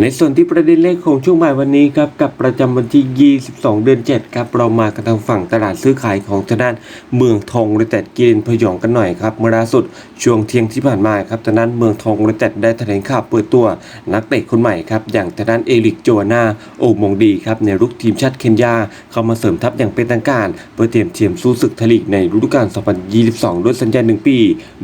ในส่วนที่ประเด็นเลขของช่วงบ่ายวันนี้ครับกับประจำวันที่ 22 เดือน 7 ครับ เรามากันทางฝั่งตลาดซื้อขายของทางด้านเมืองทองและแต่กินพยองกันหน่อยครับเมื่อล่าสุดช่วงเที่ยงที่ผ่านมาครับทางด้านเมืองทองและแต่ได้แถลงข่าวเปิดตัวนักเตะคนใหม่ครับอย่างทางด้านเอลิกโจวานาโอมงดีครับในรุกทีมชาติเคนยา เข้ามาเสริมทัพอย่างเป็นทางการเพื่อเตรียมเทียมสู้ศึกทลีกในฤดูกาล 2022 ด้วยสัญญา 1 ปี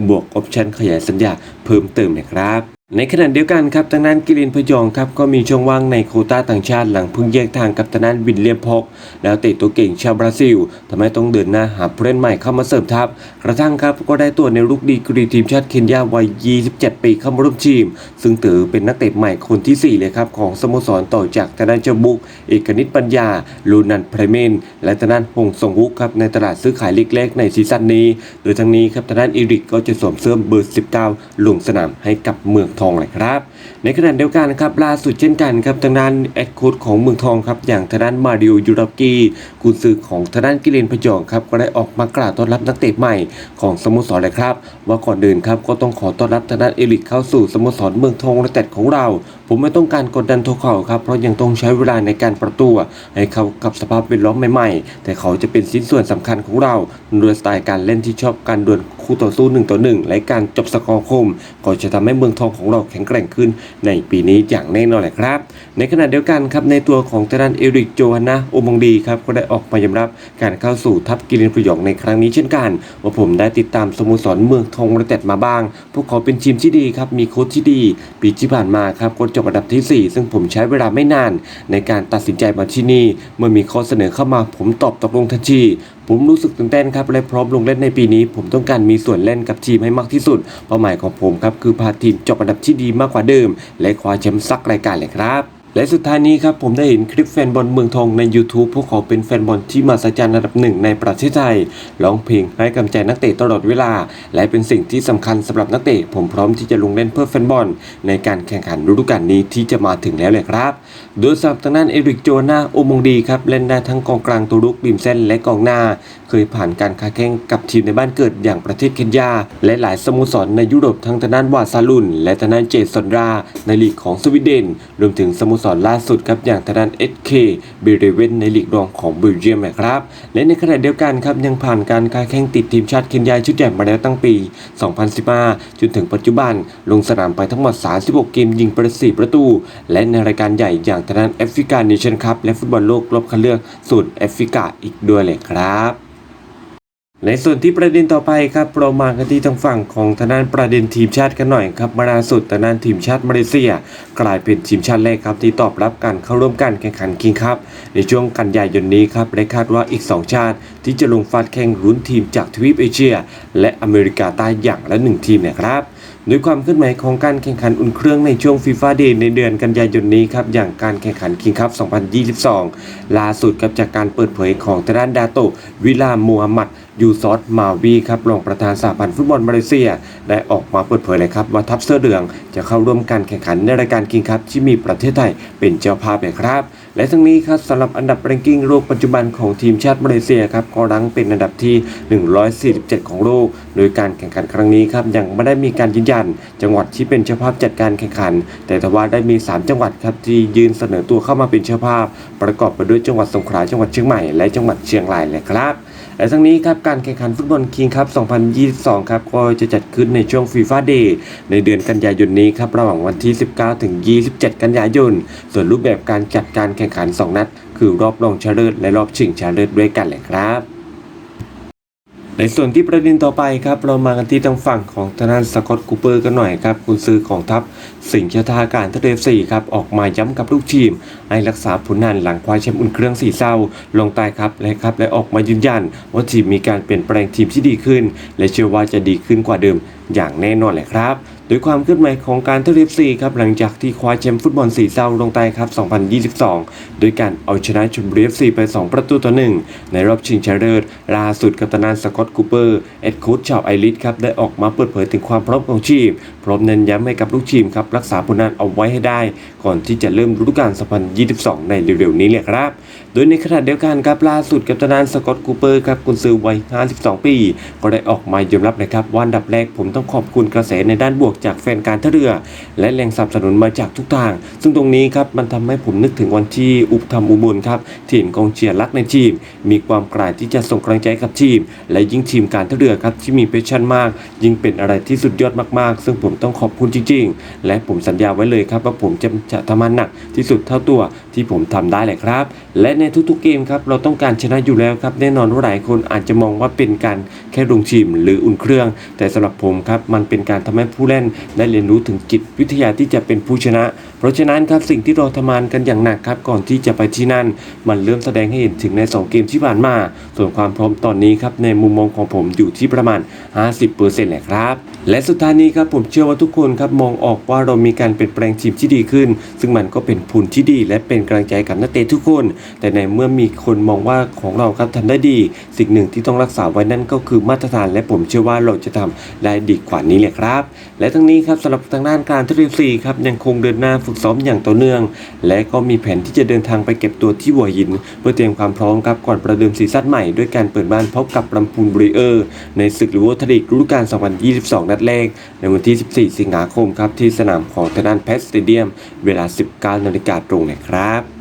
บวกออปชั่นขยายสัญญาเพิ่มเติมนะครับ ในขณะเดียวกันครับทางด้านกิรินพยองครับก็มีช่องว่างในโคต้าต่างชาติหลังเพิ่งแยกทางกับทางด้านวินเลียมพกแล้วเตะตัวเก่งชาวบราซิลทำให้ต้องเดินหน้าหาผู้เล่นใหม่เข้ามาเสริมทัพกระทั่งครับก็ได้ตัวในลูกดีกรีทีมชาติเคนยาวัย 27 ปีเข้ามาร่วมทีม ซึ่งถือเป็นนักเตะใหม่คนที่ 4 เลยครับของสโมสรต่อจากทางด้านเจ้าบุก เอกนิตปัญญา ลูนันไพรเมน และทางด้านหงสงวุกครับในตลาดซื้อขายเล็กๆในซีซั่นนี้ โดยทั้งนี้ครับทางด้านอีริกก็จะสวมเสื้อเบอร์ 19 ลงสนามให้กับเมืองทองเลยครับ ในขณะเดียวกันครับล่าสุดเช่นกันครับทางด้านแอดโค้ดของเมืองทองครับอย่างทางด้านมาริโอยูรากีกุนซือของทางด้านกิเลนพยองครับก็ได้ออกมากล่าวต้อนรับนักเตะใหม่ของสโมสรเลยครับ ว่าก่อนเดินครับก็ต้องขอต้อนรับทางด้านเอลิกเข้าสู่สโมสรเมืองทองและแต่ของเรา ผมไม่ต้องการกดดันตัวเขาครับเพราะยังต้องใช้เวลาในการปรับตัวให้เขากับสภาพแวดล้อมใหม่ๆ แต่เขาจะเป็นชิ้นส่วนสำคัญของเราด้วยสไตล์การเล่นที่ชอบการดวลคู่ต่อสู้หนึ่งต่อหนึ่งและการจบสกอร์คม ก็จะทำให้เมืองทองของเราแข็งแกร่งขึ้นในปีนี้อย่างแน่นอนแหละครับ ในขณะเดียวกันครับในตัวของทางด้านเอริกโจฮันนาโอมงดีครับก็ได้ออกมายอมรับการเข้าสู่ทัพกิรินพยองในครั้งนี้เช่นกัน ว่าผมได้ติดตามสโมสรเมืองทองระเต็ดมาบ้าง พวกเขาเป็นทีมที่ดีครับมีโค้ชที่ดี ปีที่ผ่านมาครับก็จบอันดับทีสี่ 4 ซึ่งผมใช้เวลาไม่นาน ในการตัดสินใจมาที่นี่ เมื่อมีข้อเสนอเข้ามาผมตอบตกลงทันที ผมรู้สึกตื่นเต้นครับ และพร้อมลงเล่นในปีนี้ ผมต้องการมีส่วนเล่นกับทีมให้มากที่สุด เป้าหมายของผมครับคือพาทีมจบอันดับที่ดีมากกว่าเดิม และคว้าแชมป์สักรายการเลยครับ และสุดท้ายนี้ครับผมได้เห็นคลิปแฟนบอลเมืองทองใน YouTube พวกเขาเป็นแฟนบอลที่มาสัจจรรย์ระดับหนึ่งในประเทศไทยร้องเพลงให้กำลังใจนักเตะตลอดเวลา และเป็นสิ่งที่สำคัญสำหรับนักเตะผมพร้อมที่จะลงเล่นเพื่อแฟนบอล ในการแข่งขันฤดูกาลนี้ที่จะมาถึงแล้วเลยครับ โดยสำหรับทางด้านเอริกโจนาโอมงดีครับเล่นได้ทั้งกองกลางตัวรุกริมเส้นและกองหน้า เคยผ่านการค้าแข่งกับทีมในบ้านเกิดอย่างประเทศเคนยา และหลายสโมสรในยุโรปทั้งทางด้านวาซาลุน และทางด้านเจสันราในลีกของสวีเดน รวมถึงสโมสรล่าสุดครับอย่างทางด้านเอสเคเบเรเวนในลีกรองของเบลเยียมนะครับ และในขณะเดียวกันครับยังผ่านการค้าแข่งติดทีมชาติเคนยาชุดใหญ่มาแล้วตั้งปี 2015 จนถึงปัจจุบัน ลงสนามไปทั้งหมด 36 เกมยิงประสีประตู และในรายการใหญ่อย่างทางด้านแอฟริกาเนชั่นคัพและฟุตบอลโลกรอบคัดเลือกส่วนแอฟริกาอีกด้วยเลยครับ ในส่วนที่ประเด็นต่อไปครับเรามากันที่ทางฝั่งของทางด้านประเด็นทีมชาติกันหน่อยครับมาล่าสุดทางด้านทีมชาติมาเลเซีย กลายเป็นทีมชาติแรกครับที่ตอบรับการเข้าร่วมการแข่งขันคิงครับในช่วงกันยายนนี้ครับและคาดว่าอีก 2 ชาติ ที่จะลงฟาดแข่งรุ้นทีมจากทวีปเอเชีย และอเมริกาใต้อย่างละหนึ่งทีมนะครับโดยความเคลื่อนไหวของการแข่งขันอุ่นเครื่องในช่วงฟีฟ่าเดย์ในเดือนกันยายนนี้ครับอย่างการแข่งขันคิงคัพ 2022 ล่าสุดกับจากการเปิดเผยของทางด้านดาโตวิลามูฮัมหมัด ยูซอสมาวีครับรองประธานสหพันธ์ฟุตบอลมาเลเซีย ได้ออกมาเปิดเผยเลยครับว่าทัพเสื้อเหลืองจะเข้าร่วมการแข่งขันในรายการคิงคัพที่มีประเทศไทยเป็นเจ้าภาพเลยครับ และทั้งนี้ครับสำหรับอันดับแรงกิ้งโลกปัจจุบันของทีมชาติมาเลเซียครับก็รั้งเป็นอันดับที่ 147 ของโลก โดยการแข่งขันครั้งนี้ครับยังไม่ได้มีการยืนยัน จังหวัดที่เป็นเจ้าภาพจัดการแข่งขัน แต่ทว่าได้มี 3 จังหวัดครับที่ยืนเสนอตัวเข้ามาเป็นเจ้าภาพ ประกอบไปด้วยจังหวัดสงขลาจังหวัดเชียงใหม่และจังหวัดเชียงรายเลยครับ และทั้งนี้ครับการแข่งขันฟุตบอลคิงครับ 2022 ครับก็จะจัดขึ้นในช่วงฟีฟ่าเดย์ในเดือนกันยายนนี้ครับระหว่างวันที่ 19 ถึง 27 กันยายน ส่วนรูปแบบการจัดการแข่งขัน 2 นัด คือรอบรองชนะเลิศและรอบชิงชนะเลิศด้วยกันเลยครับ ในส่วนที่ประเด็นต่อไปครับเรามากันที่ทางฝั่งของทางด้านสกอตคูเปอร์กันหน่อยครับคุณซื้อของทัพสิงห์ชะทาการทัพเลสี่ครับออกมาย้ำกับลูกทีม ให้รักษาผลงานหลังคว้าแชมป์อุ่นเครื่องสี่เศร้า ลงใต้ครับและครับและออกมายืนยัน ว่าทีมมีการเปลี่ยนแปลงทีมที่ดีขึ้น และเชื่อว่าจะดีขึ้นกว่าเดิมอย่างแน่นอนแหละครับ ยความเคลื่อนไหวของการเท่าเรือ FC ครับหลังจากที่คว้าแชมป์ฟุตบอลสีเศร้าลงใต้ครับ 2022 โดยการเอาชนะชลบุรี FC ไป 2 ประตูต่อ1ในรอบชิงชนะเลิศล่าสุดกัปตันสกอตคูเปอร์เอ็ดโค้ชชาวไอริสครับได้ออกมาเปิดเผยถึงความพร้อมของทีม พร้อมเน้นย้ำให้กับลูกทีมครับรักษาผลงานเอาไว้ให้ได้ ก่อนที่จะเริ่มฤดูกาล 2022 ในเร็วๆนี้เลยครับ โดยในขณะเดียวกันครับล่าสุดกัปตันสกอตคูเปอร์ครับกุนซือวัย 52 ปี ก็ได้ออกมายอมรับนะครับว่าอันดับแรกผมต้องขอบคุณกระแสในด้านบวกจากแฟนการท่าเรือ และแรงสนับสนุนมาจากทุกทาง ซึ่งตรงนี้ครับมันทำให้ผมนึกถึงวันที่อุปธรรมอุบลครับที่นกองเชียร์รักในทีม มีความกล้าที่จะส่งกำลังใจกับทีม และยิ่งทีมการท่าเรือครับที่มีเพชชั่นมาก ยิ่งเป็นอะไรที่สุดยอดมากๆ ซึ่งผมต้องขอบคุณจริง ๆ และผมสัญญาไว้เลยครับว่าผมจะจะทำมันหนักที่สุดเท่าตัวที่ผมทำได้เลยครับ และในทุกๆเกมครับเราต้องการชนะอยู่แล้วครับแน่นอนว่าหลายคนอาจจะมองว่าเป็นการแค่ลงทีมหรืออุ่นเครื่อง แต่สำหรับผมครับมันเป็นการทำให้ผู้เล่นได้เรียนรู้ถึงจิตวิทยาที่จะเป็นผู้ชนะ เพราะฉะนั้นครับสิ่งที่เราทำงานกันอย่างหนักครับก่อนที่จะไปที่นั่น มันเริ่มแสดงให้เห็นถึงใน 2 เกมที่ผ่านมา ส่วนความพร้อมตอนนี้ครับในมุมมองของผมอยู่ที่ประมาณ 50%แหละครับและสุดท้ายนี้ครับผมเชื่อว่าทุกคนครับมองออกว่าเรามีการเปลี่ยนแปลงทีมที่ดีขึ้น ซึ่งมันก็เป็นผลที่ดี และเป็นกำลังใจกับนักเตะทุกคน แต่ในเมื่อมีคนมองว่าของเราครับทำได้ดี สิ่งหนึ่งที่ต้องรักษาไว้นั่นก็คือมาตรฐาน และผมเชื่อว่าเราจะทำได้ดีกว่านี้แหละครับ และทั้งนี้ครับสำหรับทางด้านการทีซีครับยังคงเดินหน้าฝึกซ้อมอย่างต่อเนื่อง และก็มีแผนที่จะเดินทางไปเก็บตัวที่หัวหิน เพื่อเตรียมความพร้อมครับก่อนประเดิมซีซั่นใหม่ด้วยการเปิดบ้านพบกับลำพูนบริเออร์ ในศึกลิเวอร์ทลีกฤดูกาล 2022 นัดแรก ในวันที่ 14 สิงหาคมครับที่สนามของทางด้านเพสเตเดียม เวลา 19นาฬิกาตรงนะครับ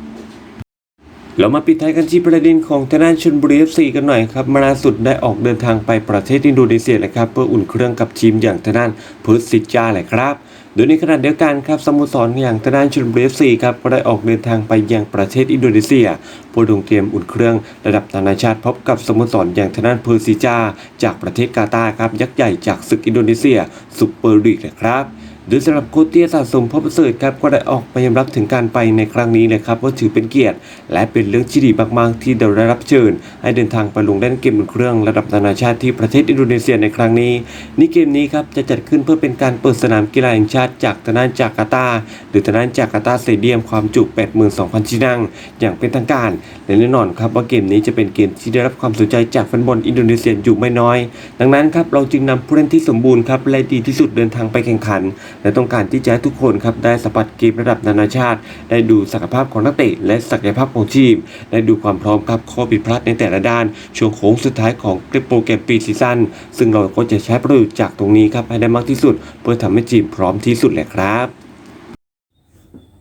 เรามาปิดท้ายกันที่ประเด็นของทางด้านชลบุรี FC กันหน่อยครับมาล่าสุดได้ออกเดินทางไปประเทศอินโดนีเซียเลยครับเพื่ออุ่นเครื่องกับทีมอย่างทางด้านเพิร์ซิจาเลยครับ โดยในขณะเดียวกันครับสโมสรอย่างทางด้านชลบุรี FC ครับก็ได้ออกเดินทางไปยังประเทศอินโดนีเซียเพื่อลงเตรียมอุ่นเครื่องระดับนานาชาติพบกับสโมสรอย่างทางด้านเพิร์ซิจาจากประเทศกาตาร์ครับยักษ์ใหญ่จากศึกอินโดนีเซียซุปเปอร์ลีกเลยครับ โดยสำหรับโคเตียสะสมพบประเสริฐครับก็ได้ออกมายอมรับถึงการไปในครั้งนี้เลยครับว่าถือเป็นเกียรติ และเป็นเรื่องที่ดีมากๆที่เราได้รับเชิญ ให้เดินทางไปลงเล่นเกมบนเครื่องระดับนานาชาติที่ประเทศอินโดนีเซียในครั้งนี้นี่เกมนี้ครับจะจัดขึ้นเพื่อเป็นการเปิดสนามกีฬาแห่งชาติจากทางด้านจาการ์ตา หรือทางด้านจาการ์ตาสเตเดียมความจุ 82,000 ที่นั่ง อย่างเป็นทางการและแน่นอนครับว่าเกมนี้จะเป็นเกมที่ได้รับความสนใจจากแฟนบอลอินโดนีเซียอยู่ไม่น้อย ดังนั้นครับเราจึงนำผู้เล่นที่สมบูรณ์ครับและดีที่สุดเดินทางไปแข่งขัน และต้องการที่จะให้ทุกคนครับได้สัมผัสเกมระดับนานาชาติ ได้ดูศักยภาพของนักเตะและศักยภาพของทีม ได้ดูความพร้อมครับข้อผิดพลาดในแต่ละด้าน ช่วงโค้งสุดท้ายของโปรแกรมปีซีซั่นซึ่งเราก็จะใช้ประโยชน์จากตรงนี้ครับให้ได้มากที่สุด เพื่อทำให้ทีมพร้อมที่สุดแหละครับ